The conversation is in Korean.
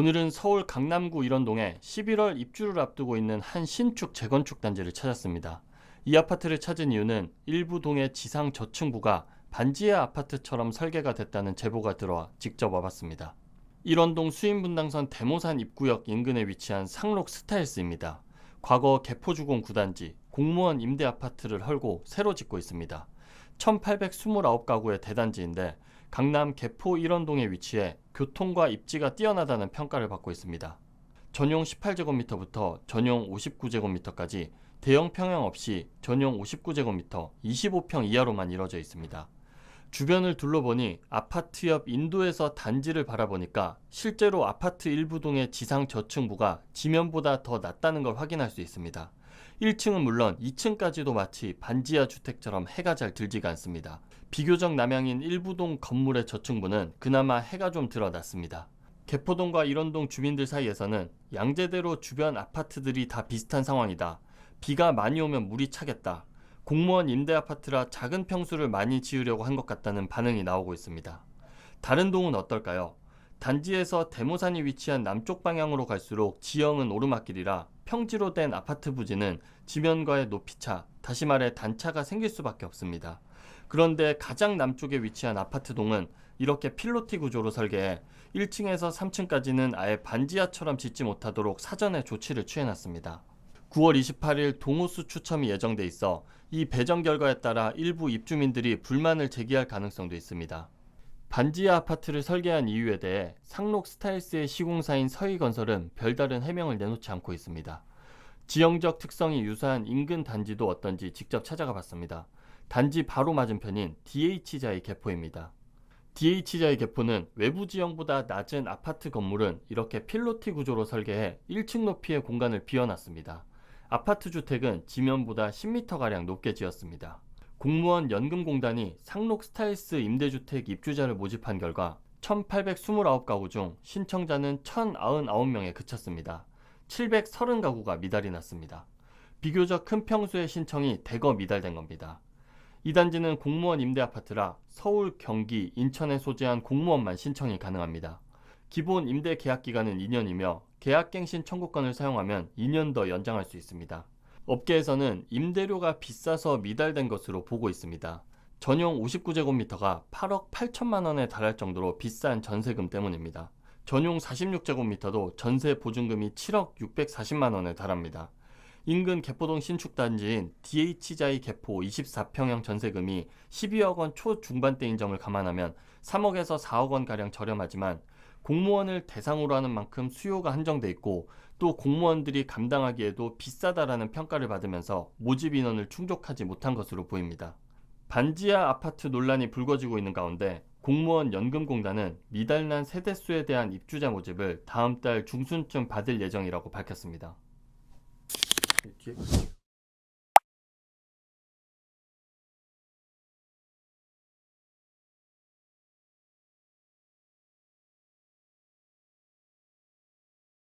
오늘은 서울 강남구 일원동에 11월 입주를 앞두고 있는 한 신축 재건축 단지를 찾았습니다. 이 아파트를 찾은 이유는 일부 동의 지상 저층부가 반지하 아파트처럼 설계가 됐다는 제보가 들어와 직접 와봤습니다. 일원동 수인분당선 대모산 입구역 인근에 위치한 상록 스타일스입니다. 과거 개포주공 9단지 공무원 임대 아파트를 헐고 새로 짓고 있습니다. 1829가구의 대단지인데 강남 개포 일원동에 위치해 교통과 입지가 뛰어나다는 평가를 받고 있습니다. 전용 18제곱미터부터 전용 59제곱미터까지 대형 평형 없이 전용 59제곱미터 25평 이하로만 이뤄져 있습니다. 주변을 둘러보니 아파트 옆 인도에서 단지를 바라보니까 실제로 아파트 일부 동의 지상 저층부가 지면보다 더 낮다는 걸 확인할 수 있습니다. 1층은 물론 2층까지도 마치 반지하 주택처럼 해가 잘 들지가 않습니다. 비교적 남향인 일부동 건물의 저층부는 그나마 해가 좀 드러났습니다. 개포동과 일원동 주민들 사이에서는 양재대로 주변 아파트들이 다 비슷한 상황이다. 비가 많이 오면 물이 차겠다. 공무원 임대 아파트라 작은 평수를 많이 지으려고 한 것 같다는 반응이 나오고 있습니다. 다른 동은 어떨까요? 단지에서 대모산이 위치한 남쪽 방향으로 갈수록 지형은 오르막길이라 평지로 된 아파트 부지는 지면과의 높이차, 다시 말해 단차가 생길 수밖에 없습니다. 그런데 가장 남쪽에 위치한 아파트 동은 이렇게 필로티 구조로 설계해 1층에서 3층까지는 아예 반지하처럼 짓지 못하도록 사전에 조치를 취해놨습니다. 9월 28일 동호수 추첨이 예정돼 있어 이 배정 결과에 따라 일부 입주민들이 불만을 제기할 가능성도 있습니다. 반지하 아파트를 설계한 이유에 대해 상록 스타일스의 시공사인 서희건설은 별다른 해명을 내놓지 않고 있습니다. 지형적 특성이 유사한 인근 단지도 어떤지 직접 찾아가 봤습니다. 단지 바로 맞은편인 DH자의 개포입니다. DH자의 개포는 외부 지형보다 낮은 아파트 건물은 이렇게 필로티 구조로 설계해 1층 높이의 공간을 비워놨습니다. 아파트 주택은 지면보다 10m가량 높게 지었습니다. 공무원 연금공단이 상록 스타일스 임대주택 입주자를 모집한 결과 1829가구 중 신청자는 1099명에 그쳤습니다. 730가구가 미달이 났습니다. 비교적 큰 평수의 신청이 대거 미달된 겁니다. 이 단지는 공무원 임대 아파트라 서울, 경기, 인천에 소재한 공무원만 신청이 가능합니다. 기본 임대 계약 기간은 2년이며 계약갱신 청구권을 사용하면 2년 더 연장할 수 있습니다. 업계에서는 임대료가 비싸서 미달된 것으로 보고 있습니다. 전용 59제곱미터가 8억 8천만 원에 달할 정도로 비싼 전세금 때문입니다. 전용 46제곱미터도 전세 보증금이 7억 640만 원에 달합니다. 인근 개포동 신축 단지인 DH자이 개포 24평형 전세금이 12억 원 초중반대인 점을 감안하면 3억에서 4억 원 가량 저렴하지만 공무원을 대상으로 하는 만큼 수요가 한정돼 있고 또 공무원들이 감당하기에도 비싸다라는 평가를 받으면서 모집 인원을 충족하지 못한 것으로 보입니다. 반지하 아파트 논란이 불거지고 있는 가운데 공무원 연금공단은 미달난 세대수에 대한 입주자 모집을 다음 달 중순쯤 받을 예정이라고 밝혔습니다.